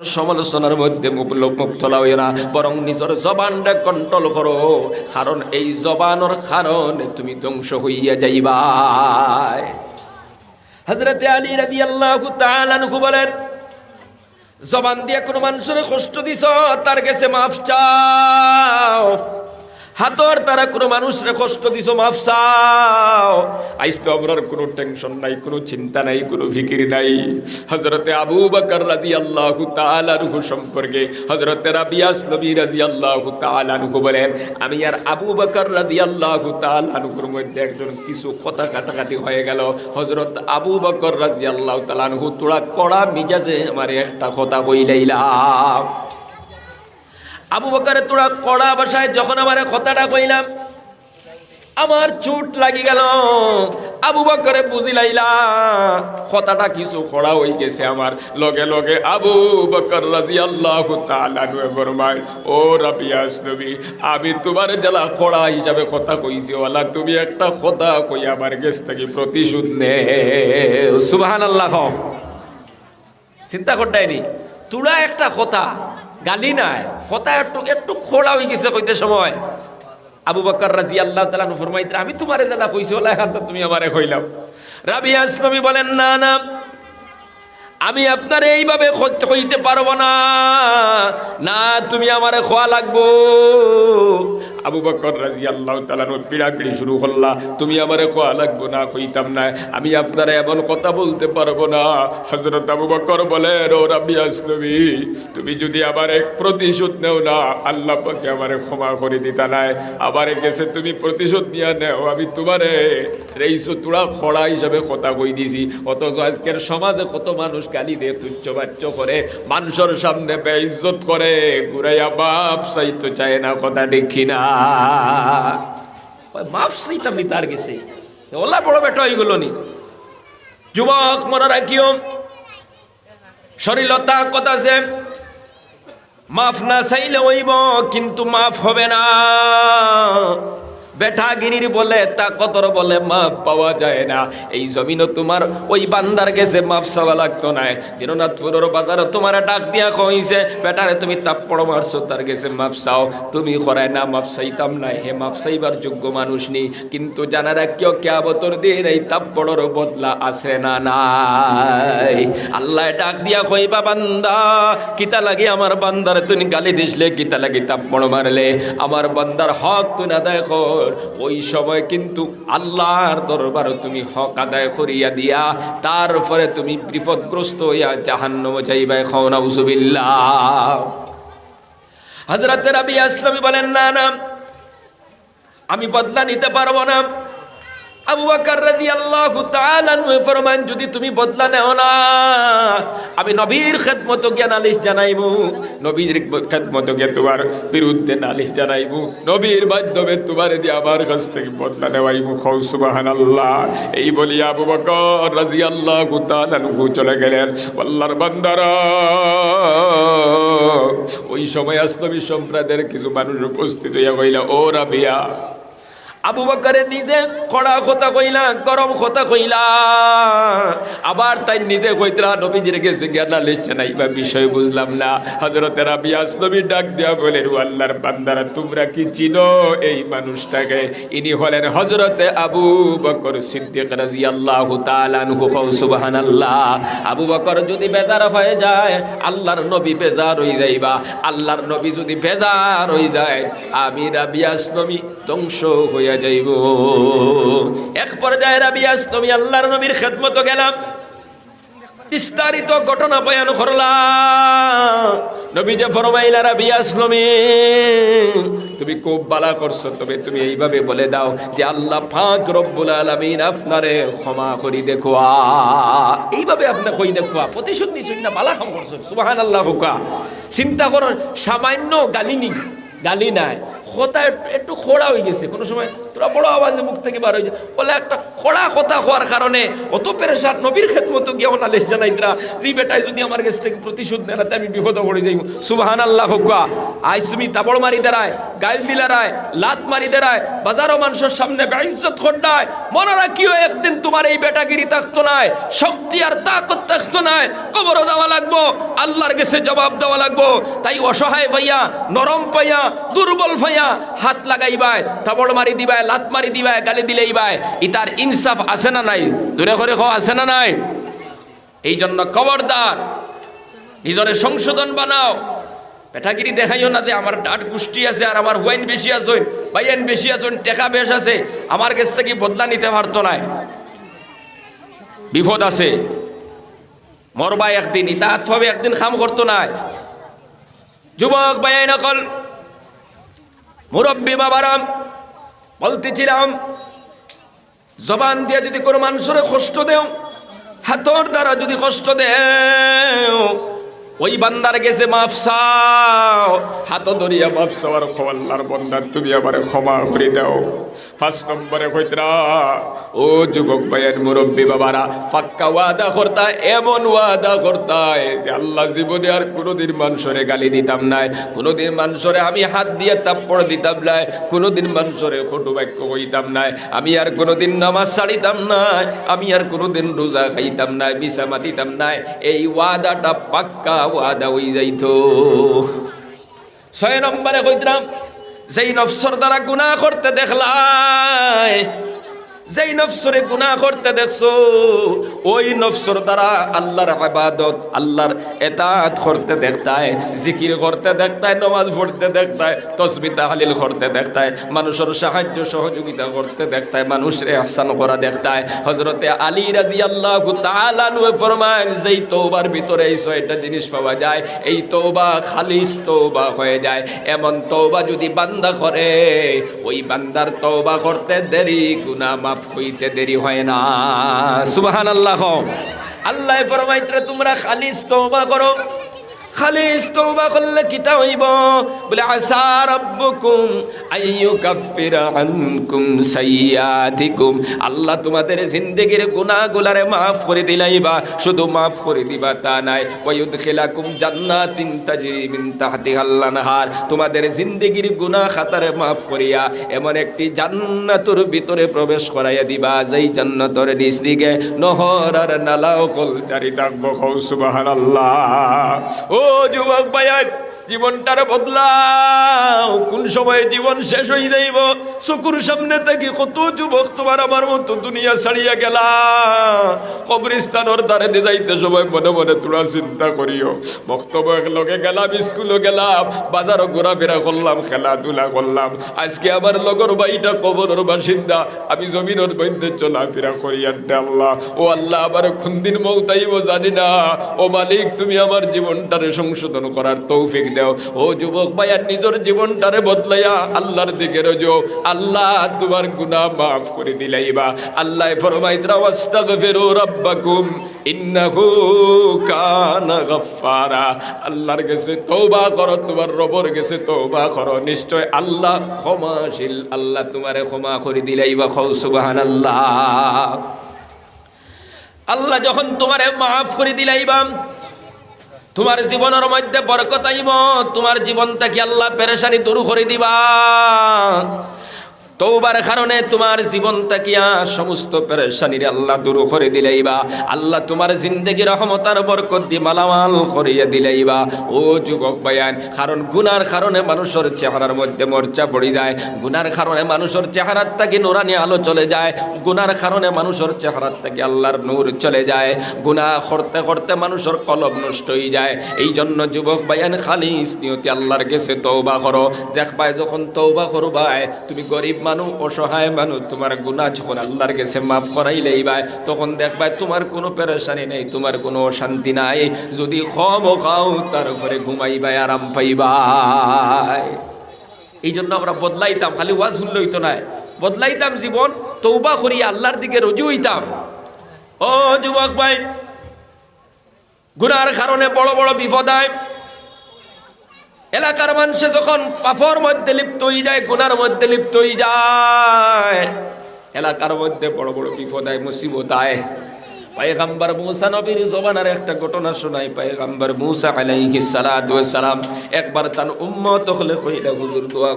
সমালোচনার মধ্যে মুক্তলা হইও না, বরং নিজের জবানটা কন্ট্রোল করো। কারণ এই জবানোর কারণে তুমি ধ্বংস হইয়া যাইবা হজরতে আলী রাদি আল্লাহ বলেন, জবান দিয়ে কোনো মানুষের কষ্ট দিছ, তার কাছে মাফ চাও। হাতর তারা কোনো মানুষের কষ্ট দিছ, মাফ চাও। আইস তো আমরার কোনো টেনশন নাই, কোনো চিন্তা নাই, কোনো ফিকির নাই। হজরতে আবু বকর রাজি আল্লাহ তালানহু সম্পর্কে হজরতে রাবিয়াস নবী রাজি আল্লাহ তালানহু বলেন, আমি আর আবু বকর রাজি আল্লাহ তালানহুর মধ্যে একজন কিছু কথা কাটাকাটি হয়ে গেল। হজরত আবু বকর রাজি আল্লাহ তালানহু তোরা কড়া মিজাজে আমার একটা কথা কইলাইলাম আবু বকারে তোরা কড়া বাসায় যখন আমার কথাটা কইলাম, আমার চোট লাগি গেল। আবু বকরে বুঝিলাইলা কথাটা কিছু খড়া হয়ে গেছে আমার। লগে লগে আবু বকর রাদিয়াল্লাহু তাআলা নুয়ে ফরমায়, ও রাবিয়াস নবী আমি তোমার জেলা খড়া হিসাবে কথা কইছি ওয়ালা, তুমি একটা কথা কই আমার গেছ থেকে প্রতিশোধ নে। সুবহানাল্লাহ। চিন্তা করতাইনি তোরা একটা কথা গালি নাই। কথা একটু একটু খোড়া হয়ে গেছে কইতে সময়। আবু বকর রাজি আল্লাহ তালা ফরমাইতে আমি তোমারে জ্বালা কইছি, ওলা তুমি আমারে কইলাম। রাবি আসলামী বলেন, না না, আমি আপনার এইভাবে হইতে পারব না। না, তুমি আমারে খোয়া লাগবো। আবু বকর রাজি আল্লাহ তালানো পিড়াপিড়ি শুরু করলা। তুমি আমারে খোয়া লাগবো না, কইতাম না, আমি আপনারা এমন কথা বলতে পারব না। হজরত আবু বকর বলে, ও রাবি আসলবি, তুমি যদি আমার এক প্রতিশোধ নেও না, আল্লাহ পাকে আমারে ক্ষমা করে দিতা নাই। আমারে গেছে তুমি প্রতিশোধ নিয়ে নেও, আমি তোমারে রেইসো তোরা খড়া হিসাবে কথা কই দিছি। অথচ আজকের সমাজে কত মানুষ গালি দিয়ে তুচ্ছ বাচ্চ করে, মানুষের সামনে বেইজ্জত করে ঘুরাইয়া বাপ চাইতো চায় না কথা দেখি না মাফ চাইতাম নি তার গেছে। ওলা বড় বেটা হইগুলো নি। যুবক মনে রাখিও শরীরতা কথা আছে? মাফ না চাইলে হইব, কিন্তু মাফ হবে না। বেঠাগিরির বলে, তা কতর বলে মাপ পাওয়া যায় না। এই জমিনও তোমার, ওই বান্দার গেছে মাপ চাওয়া লাগতো না। দিননাথপুরের বাজারে তোমার ডাক দিয়া কইছে, বেটারে, তুমি তাপ পড়ো মারছো, তার গেছে মাপ চাও। তুমি করায় না, মাপ চাইতাম না। হে মাপ চাইবার যোগ্য মানুষ নেই কিন্তু জানা রাখিও কেয়াবতর দিন এই তাপ পড়োর বদলা আছে না নাই? আল্লাহ ডাক দিয়া কইবা, বান্দা, কিতা লাগে আমার বান্দার তুমি গালি দিসলে, কিতা লাগে তাপ পড়ো মারলে? আমার বান্দার হক তুই আদায় কর। ওই সময় কিন্তু আল্লাহর দরবার তুমি হক আদায় করিয়া দিয়া, তারপরে তুমি বিপদগ্রস্ত হইয়া জাহান্নম যাইবা খাওনা উসুবিল্লাহ হজরত রাবি আসলামী বলেন, না না, আমি বদলা নিতে পারব না। আবু যদি তুমি বদলা আমি নালিশ তোমার নালিশ নবীর আমার সুবহানাল্লাহ। এই বলি আবু চলে গেলেন। আল্লাহর ওই সময় আসলবী সম্প্রদায়ের কিছু মানুষ উপস্থিত হইয়া কইলা, ও রাবিয়া আবু বকরের নিজে কড়া কথা কইলা, গরম কথা কইলা। আবার তাই নিজে কইতরা নবীজির গেছে জ্ঞান লিখছে না এইবার বিষয় বুঝলাম না। হজরতের রাবি আসলবী ডাক দেওয়া বলেন ও আল্লাহর বান্দারা, তোমরা কি চিনো এই মানুষটাকে? ইনি হলেন হজরতে আবু বকর সিদ্দিক রাজি আল্লাহ তালানহু সুবহানাল্লাহ, আবু বকর যদি বেজার হয়ে যায়, আল্লাহর নবী বেজার হয়ে যাইবা। আল্লাহর নবী যদি বেজার হয়ে যায়, আমি রাবি আসলমী ধ্বংস হইয়া যাইব। এক পর্যায়ে রাবি আসলমী আল্লাহর নবীর খেদমত গেলাম। বিস্তারিত ঘটনা বয়ান করলাম। নবী যে ফরমাইলা, রাবি আসলমী তুমি খুব বালা করছ, তবে তুমি এইভাবে বলে দাও যে আল্লাহ ফাঁক রব্বুল আলামিন আপনারে ক্ষমা করি দেখো। এইভাবে আপনি কই দেখো প্রতিশোধ নিছুন না বালা কাম করছ? সুবাহান আল্লাহ হুকা চিন্তা করো, সামান্য গালি নি, গালি নাই। কথা একটু- খোড়া হয়ে গেছে। কোনো সময় তোরা বড় আওয়াজে মুখ থেকে বার হয়ে বলে একটা কড়া কথা হওয়ার কারণে অত পেরেশান নবীর খেদমত গিয়ে নালিশ জানাইতরা যে বেটায় যদি আমার কাছ থেকে প্রতিশোধ নেয় না আমি বিপদ পড়ে যাই সুবাহান আল্লাহ হুকা আজ তুমি তাবড় মারি দেরায় গাইল দিলারায় লাত মারি দেরায় বাজারও মানুষের সামনে বেইজ্জত খড্ডায় মনে রাখিও একদিন তোমার এই বেটাগিরি থাকতো নাই, শক্তি আর তাকত থাকতো নাই, কবরও দেওয়া লাগবো, আল্লাহর কাছে জবাব দেওয়া লাগবো। তাই অসহায় ভাইয়া, নরম পাইয়া দুর্বল ভাইয়া হাত লাগাইবায় তাবড় মারি দিবায় লাত মারি দিবায় গালি দিলেই বায় ইতার ইনসাফ আছে না নাই? দূরে করে খাওয়া আছে না নাই? এই জন্য খবরদার নিজরে সংশোধন বানাও। পেটাগিরি দেখাইও না যে আমার ডাট গোষ্ঠী আছে আর আমার ওয়াইন বেশি আছেন বাইন বেশি আছেন টেকা বেশ আছে। আমার কাছ থেকে বদলা নিতে পারতো না বিপদ আছে। মরবা একদিন, ইতাহাত হবে একদিন খাম করতো না যুবক বাইন নকল মুরব্বী বাবারাম, বলতেছিলাম, জবান দিয়ে যদি কোনো মানুষের কষ্ট দেও, হাতর দ্বারা যদি কষ্ট দেও ওই বান্দার গেছে মাফ চাও। হাত ধরিয়া মাফ চাওয়ার খোয়াল্লার বন্দার, তুমি আমার ক্ষমা করে দাও। ফার্স্ট নম্বরে কইতরা, ও যুবক ভাইয়ের মুরব্বী বাবারা পাক্কা ওয়াদা করতা, এমন ওয়াদা করতা যে আল্লাহ জীবনে আর কোনোদিন মানুষরে গালি দিতাম নাই, কোনোদিন মানুষরে আমি হাত দিয়ে তাপ্পড় দিতাম নাই, কোনোদিন মানুষরে কটু বাক্য কইতাম নাই, আমি আর কোনোদিন নামাজ ছাড়িতাম নাই, আমি আর কোনোদিন রোজা খাইতাম নাই মিশা মাতিতাম নাই, এই ওয়াদাটা পাক্কা ওয়াদা হই যাইতো। ছয় নম্বরে কইতাম যেই নফসর দ্বারা গুণা করতে দেখলাই যেই নফসরে গুনাহ করতে দেখছ, ওই নফসর দ্বারা আল্লাহর ইবাদত, আল্লাহর এতাত করতে দেখতায়, জিকির করতে দেখতায়, নমাজ পড়তে দেখতায়, তসবি তাহলিল করতে দেখতায়, মানুষের সাহায্য সহযোগিতা করতে দেখতায়, মানুষরে আহসান করা দেখতায়। হজরতে আলী রাজি আল্লাহ তালানুয়ে ফরমান যেই তৌবার ভিতরে এই ছয়টা জিনিস পাওয়া যায়, এই তৌবা খালিস তৌবা হয়ে যায়। এমন তৌবা যদি বান্দা করে, ওই বান্দার তৌবা করতে দেরি, গুনাহ মাফ হইতে দেরি হয় না। সুবাহান আল্লাহ আল্লাহ ফরমাইত্রে তোমরা খালিস তওবা করো। খালিস তওবা করলে কিতা হইব? বলে আসা রাব্বুকুম আল্লাহ তোমাদের জিন্দেগির গুনাহগুলারে মাফ করে দিলাইবা। শুধু মাফ করে দিবা তা নাই। ওয়ায়ুদখিলাকুম জান্নাতিন তাজরি তোমাদের জিন্দেগির গুনাহ খাতারে মাফ করিয়া এমন একটি জান্নাতুর ভিতরে প্রবেশ করাইয়া দিবা, যেই জান্নাতর নিচ দিকে নহর আর নালাও কল জারি থাকব সুবহানাল্লাহ। ও যুবক ভাইয়ার জীবনটার বদলাও। কোন সময়ে জীবন শেষ হয়ে যাইব? চকুর সামনে থেকে কত যুবক তোমার আমার মতো দুনিয়া ছাড়িয়া গেলা। কবরিস্তানোর দ্বারে দিয়ে যাইতে সময় মনে মনে তোরা চিন্তা করিও। বক্তব্য লগে গেলাম স্কুলে গেলাম, বাজারও ঘোরাফেরা করলাম, খেলাধুলা করলাম। আজকে আমার লগর ভাইটা কবরের বাসিন্দা, আমি জমিনের মধ্যে চলাফেরা করি আন্টে আল্লাহ। ও আল্লাহ, আমার কোন দিন মৌতাইব জানি না। ও মালিক, তুমি আমার জীবনটারে সংশোধন করার তৌফিক দাও। ও যুবক ভাইয়ার নিজের জীবনটারে বদলাইয়া আল্লাহর দিকে রোজো। আল্লাহ তোমার গুনাহ মাফ করে দিলাইবা। আল্লাহ ফরমাইতরা আল্লাহর করো, তোমার রবের করো। নিশ্চয় আল্লাহ ক্ষমাশীল, আল্লাহ তোমারে ক্ষমা করে দিলাইবা। আল্লাহ যখন তোমারে মাফ করে দিলাইবা তোমার জীবনের মধ্যে বরকত আইব তোমার জীবনটা কি আল্লাহ পেরেশানি দূর করে দিবা। তৌবার কারণে তোমার জীবন তাকিয়া সমস্ত পেরেশানির আল্লাহ দূর করে দিলাইবা? আল্লাহ তোমার জিন্দগি রহমতার বরকত দি মালামাল করিয়া দিলাইবা। ও যুবক বায়ান, কারণ গুনার কারণে মানুষের চেহারার মধ্যে মর্চা পড়ে যায়, গুনার কারণে মানুষের চেহারার তাকে নোরানি আলো চলে যায়, গুনার কারণে মানুষের চেহারার থেকে আল্লাহর নূর চলে যায়, গুনাহ করতে করতে মানুষের কলব নষ্ট হয়ে যায়। এই জন্য যুবক বায়ান, খালিস নিয়তি আল্লাহর কাছে তৌবা করো। দেখবাই যখন তৌবা করবাই তুমি গরিব মানুষ অসহায় মানুষ তোমার গুণা যখন আল্লাহর কাছে মাফ করাইলেই ভাই তখন দেখবাই তোমার কোনো পেরেশানি নেই, তোমার কোনো অশান্তি নাই। যদি খম খাও, তার উপরে ঘুমাইবাই, আরাম পাইবাই। এই জন্য আমরা বদলাইতাম, খালি ওয়াজ শুনলে হইতো না। বদলাইতাম জীবন তৌবা করি, আল্লাহর দিকে রজু হইতাম। ও যুবক ভাই, গুনার কারণে বড় বড় বিপদ হয়। এলাকার মানুষে যখন পাফর মধ্যে লিপ্ত হয়ে যায়, গুনার মধ্যে লিপ্ত হয়ে যায়, এলাকার মধ্যে বড় বড় বিপদ আয়, মুসিবত আয়। পায়গাম্বার মুসা নবীর জবানার একটা ঘটনা শোনাই। পায়গাম্বার মুসা আলাইহিস সালাম একবার তার উম্মত হলে কইলা, হুজুর, দোয়া